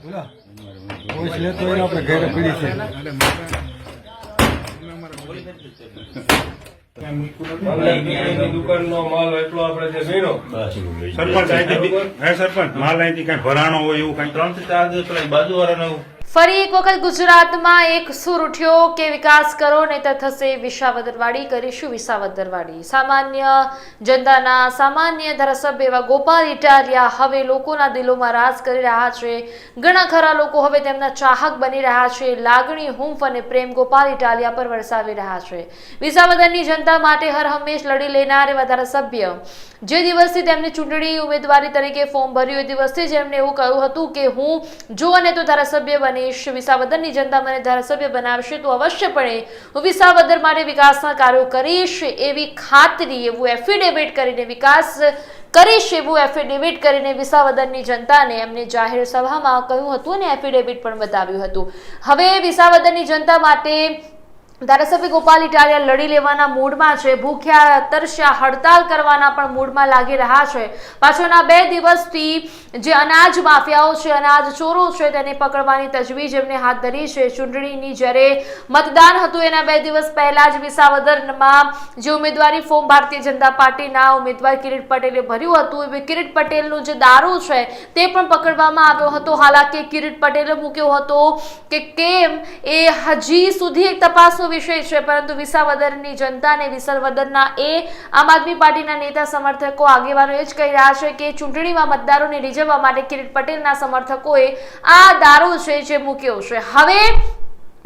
Police લેતો હોય આપણે ઘરે પડી છે માલ એટલો આપણે સરપંચ માલ અહીંથી કઈ ભરાણો હોય એવું કઈ? ત્રણથી ચાર દિવસ પેલા બાજુવાળાને ફરી એક વખત ગુજરાતમાં એક સુર ઉઠ્યો કે વિકાસ કરો, નહીતર થશે વિસાવદરવાડી કરીશું વિસાવદરવાડી સામાન્ય જનતાના સામાન્ય ધારાસભ્ય એવા ગોપાલ ઇટાલિયા હવે લોકોના દિલોમાં રાજ કરી રહ્યા છે. ઘણા ખરા લોકો હવે તેમના ચાહક બની રહ્યા છે. લાગણી, હુંફ અને પ્રેમ ગોપાલ ઇટાલિયા પર વરસાવી રહ્યા છે. વિસાવદરની જનતા માટે હર હંમેશ લડી લેનાર એવા ધારાસભ્ય જે દિવસથી તેમની ચૂંટણી ઉમેદવારી તરીકે ફોર્મ ભર્યું એ દિવસથી જ એમણે એવું કહ્યું હતું કે હું જો અને તો ધારાસભ્ય બનીશ, વિસાવદરની જનતા મને ધારાસભ્ય બનાવશે, તો અવશ્યપણે હું વિસાવદર માટે વિકાસના કાર્યો કરીશ એવી ખાતરી, એવું એફિડેવિટ કરીને વિકાસ કરીશ, એવું એફિડેવિટ કરીને વિસાવદરની જનતાને એમને જાહેર સભામાં કહ્યું હતું અને એફિડેવિટ પણ બતાવ્યું હતું. હવે વિસાવદરની જનતા માટે ધારાસભ્ય ગોપાલ ઇટાલિયા લડી લેવાના મૂડમાં છે. ભૂખ્યા, તરસ્યા, હડતાલ કરવાના પણ મૂડમાં લાગી રહ્યા છે. પાછળના બે દિવસથી જે અનાજ માફિયાઓ છે, અનાજ ચોરો છે, તેને પકડવાની તજવીજ એમને હાથ ધરી છે. ચૂંટણીની જ્યારે મતદાન હતું, એના બે દિવસ પહેલા જ વિસાવદરમાં જે ઉમેદવારી ફોર્મ ભારતીય જનતા પાર્ટીના ઉમેદવાર કિરીટ પટેલે ભર્યું હતું, એવી કિરીટ પટેલનું જે દારૂ છે, તે પણ પકડવામાં આવ્યો હતો. હાલાકી કિરીટ પટેલે મૂક્યો હતો કે કેમ? એ હજી સુધી એક તપાસનો વિષય છે, પરંતુ વિસાવદરની જનતા અને વિસાવદરના એ આમ આદમી પાર્ટીના નેતા સમર્થકો આગેવાનો એ જ કહી રહ્યા છે કે ચૂંટણીમાં મતદારોને રીઝવવા માટે કિરીટ પટેલના સમર્થકોએ આ દારૂ છે જે મૂક્યો છે. હવે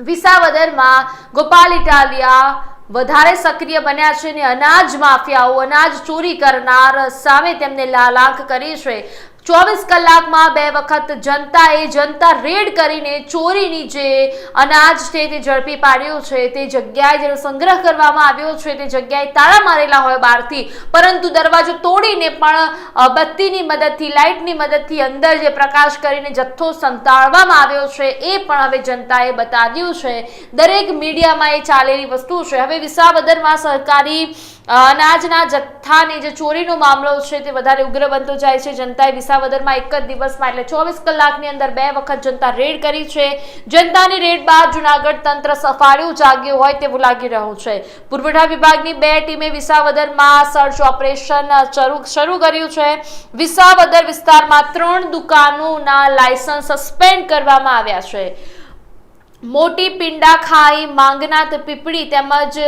વિસાવદરમાં ગોપાલ ઇટાલિયા વધારે સક્રિય બન્યા છે અને અનાજ માફિયાઓ અનાજ ચોરી કરનાર સામે તેમને લાલાંક કરી છે. ચોવીસ કલાકમાં બે વખત જનતાએ જનતા રેડ કરીને ચોરીની જે અનાજ છે તે ઝડપી પાડ્યું છે, તે જગ્યાએ જેનો સંગ્રહ કરવામાં આવ્યો છે, તે જગ્યાએ તાળા મારેલા હોય બહારથી, પરંતુ દરવાજો તોડીને પણ બત્તીની મદદથી, લાઇટની મદદથી અંદર જે પ્રકાશ કરીને જથ્થો સંતાડવામાં આવ્યો છે, એ પણ હવે જનતાએ બતાવ્યું છે. દરેક મીડિયામાં એ ચાલેલી વસ્તુ છે. હવે વિસાવદરમાં સરકારી અનાજના જથ્થાની જે ચોરીનો મામલો છે તે વધારે ઉગ્ર બનતો જાય છે. જનતાએ વિસાવદરમાં એક જ દિવસમાં એટલે ચોવીસ કલાકની અંદર બે વખત જનતા રેડ કરી છે. જનતાની રેડ બાદ જુનાગઢ તંત્ર સફાળ્યું જાગ્યું હોય તેવું લાગી રહ્યું છે. પુરવઠા વિભાગની બે ટીમે વિસાવદરમાં સર્ચ ઓપરેશન શરૂ કર્યું છે. વિસાવદર વિસ્તારમાં ત્રણ દુકાનોના લાયસન્સ સસ્પેન્ડ કરવામાં આવ્યા છે. મોટી પિંડા ખાઈ માંગનાથ, પીપળી તેમજ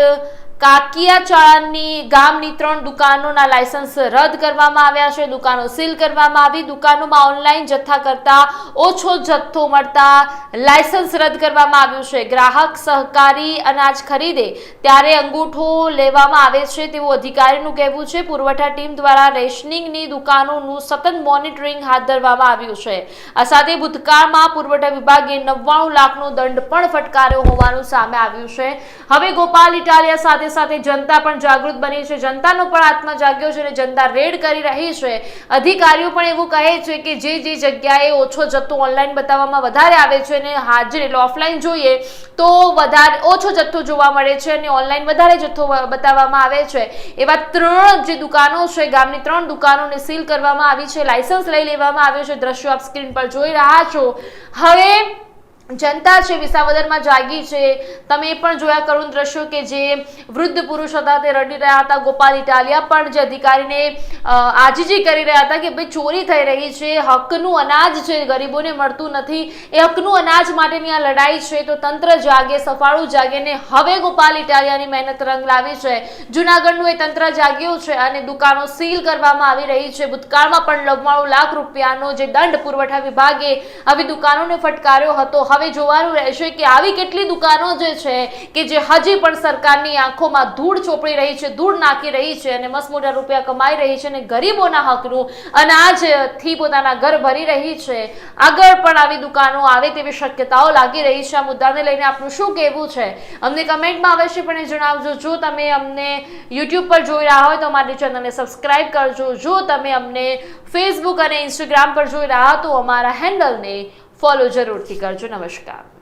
કાકિયાચાળાની ગામની ત્રણ દુકાનોના લાયસન્સ રદ કરવામાં આવ્યા છે. દુકાનો સીલ કરવામાં આવી. દુકાનોમાં ઓનલાઈન જથ્થા કરતા ઓછો જથ્થો મળતા લાયસન્સ રદ કરવામાં આવ્યું છે. ગ્રાહક સહકારી અનાજ ખરીદે ત્યારે અંગૂઠો લેવામાં આવે છે તેવું અધિકારીનું કહેવું છે. પુરવઠા ટીમ દ્વારા રેશનિંગની દુકાનોનું સતત મોનિટરિંગ હાથ ધરવામાં આવ્યું છે. આ સાથે ભૂતકાળમાં પુરવઠા વિભાગે નવ્વાણું લાખનો દંડ પણ ફટકાર્યો હોવાનું સામે આવ્યું છે. હવે ગોપાલ ઇટાલિયા સાથે સાથે જનતા પણ જાગૃત બની છે. જનતાનો પણ આત્મા જાગ્યો છે અને જનતા રેડ કરી રહી છે. અધિકારીઓ પણ એવું કહે છે કે જે જે જગ્યાએ ઓછો જથ્થો ઓનલાઈન બતાવવામાં વધારે આવે છે અને હાજર એટલે ઓફલાઈન જોઈએ તો વધારે ઓછો જથ્થો જોવા મળે છે અને ઓનલાઈન વધારે જથ્થો બતાવવામાં આવે છે. એવા ત્રણ જે દુકાનો છે, ગામની ત્રણ દુકાનોને સીલ કરવામાં આવી છે. લાયસન્સ લઈ લેવામાં આવ્યો છે. દ્રશ્યો આપ સ્ક્રીન પર જોઈ રહ્યા છો. હવે જનતા છે, વિસાવદરમાં જાગી છે. તમે પણ જોયા કરુણ દ્રશ્યો કે જે વૃદ્ધ પુરુષ હતા તે રડી રહ્યા હતા. ગોપાલ ઇટાલિયા પણ જે અધિકારીને આજીજી કરી રહ્યા હતા કે ભાઈ ચોરી થઈ રહી છે, હકનું અનાજ છે, ગરીબોને મળતું નથી. એ હકનું અનાજ માટેની આ લડાઈ છે. તો તંત્ર જાગે, સફાળું જાગે ને હવે ગોપાલ ઇટાલિયાની મહેનત રંગ લાવી છે. જુનાગઢનું એ તંત્ર જાગ્યું છે અને દુકાનો સીલ કરવામાં આવી રહી છે. ભૂતકાળમાં પણ નવ્વાણું લાખ રૂપિયાનો જે દંડ પુરવઠા વિભાગે આવી દુકાનોને ફટકાર્યો હતો. હવે જોવાનું રહેશે કે આવી કેટલી દુકાનો જે છે કે જે હજી પણ સરકારની આંખોમાં ધૂળ ચોપડી રહી છે, ધૂળ નાખી રહી છે અને મસમોટા રૂપિયા કમાઈ રહી છે અને ગરીબોના હકનું અનાજથી પોતાના ઘર ભરી રહી છે. આગળ પણ આવી દુકાનો આવે તેવી શક્યતાઓ લાગી રહી છે. આ મુદ્દાને લઈને આપનું શું કહેવું છે? અમને કમેન્ટમાં અવશ્યપણે જણાવજો. જો તમે અમને યુટ્યુબ પર જોઈ રહ્યા હોય તો અમારી ચેનલને સબસ્ક્રાઇબ કરજો. જો તમે અમને ફેસબુક અને ઇન્સ્ટાગ્રામ પર જોઈ રહ્યા તો અમારા હેન્ડલને ફોલો જરૂરથી કરજો. નમસ્કાર.